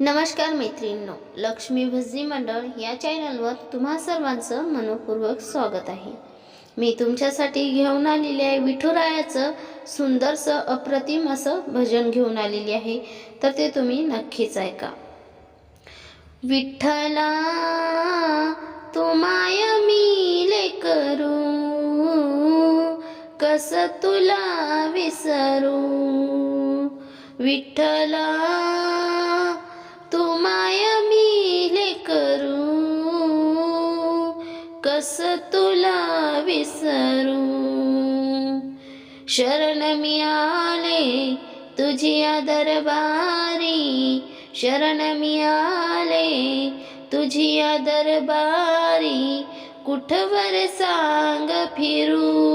नमस्कार मैत्रिणींनो लक्ष्मी भज्जी मंडळ या चॅनलवर तुम्हा सर्वांचं मनपूर्वक स्वागत आहे. मी तुमच्यासाठी घेऊन आलेले आहे विठुरायाचं सुंदरसं अप्रतिम असं भजन घेऊन आलेली आहे तर ते तुम्ही नक्कीच ऐका. विठ्ठला तुमाय मी मिले करू कस तुला विसरू? विठ्ठला कस तुला विसरू. शरण मी आले तुझिया दरबारी. शरण मी आले तुझिया दरबारी. कुठवर सांग फिरू?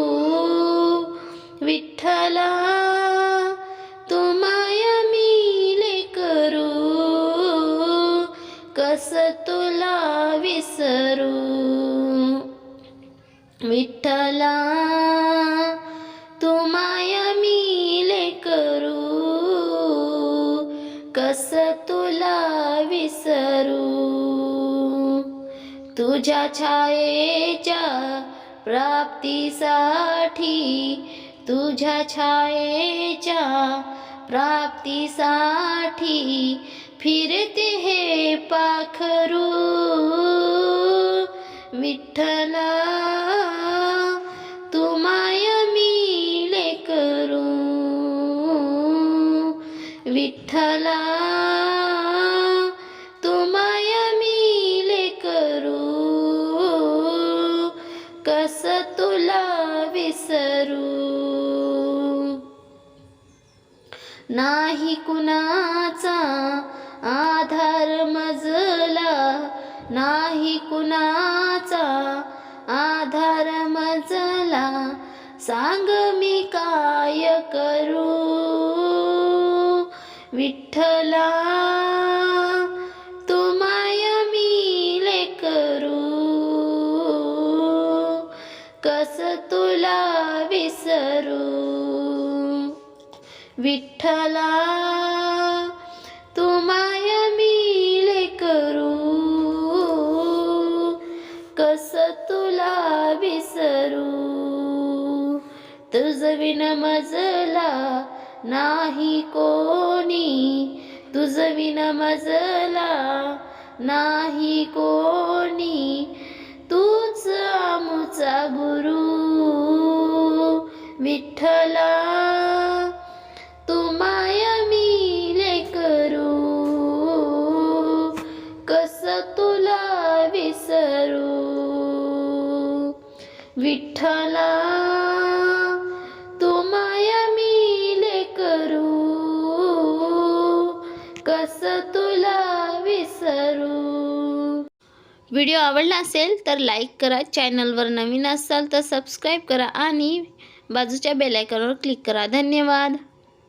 विठ्ठला तू मिले करू. कस तुला विसरू? तुझ्या छायेच्या प्राप्तीसाठी तुझ्या छायेच्या प्राप्तीसाठी फिरते हे पाखरू. विठ्ठला विठ्ठला तू माय मिले करू. कस तुला विसरू? नाही कुणाचा आधार मजला नाही कुणाचा आधार मजला. सांग मी काय करू? विठ्ठला तुम्हाय मी मिले करू. कस तुला विसरू? विठ्ठला तुम्हाय मी मिले करू. कस तुला विसरू? तुझ विन मजला नाही कोणी? तुझ विन मजला नाही कोणी. तूच आमुचा गुरु विठ्ठला. तू मिले करू कस तुला विसरू? विठ्ठला. कस तुला विसरू. व्हिडिओ आवडला असेल तर लाईक करा चॅनलवर नवीन असाल तर सबस्क्राईब करा आणि बाजूच्या बेलायकॉनवर क्लिक करा. धन्यवाद.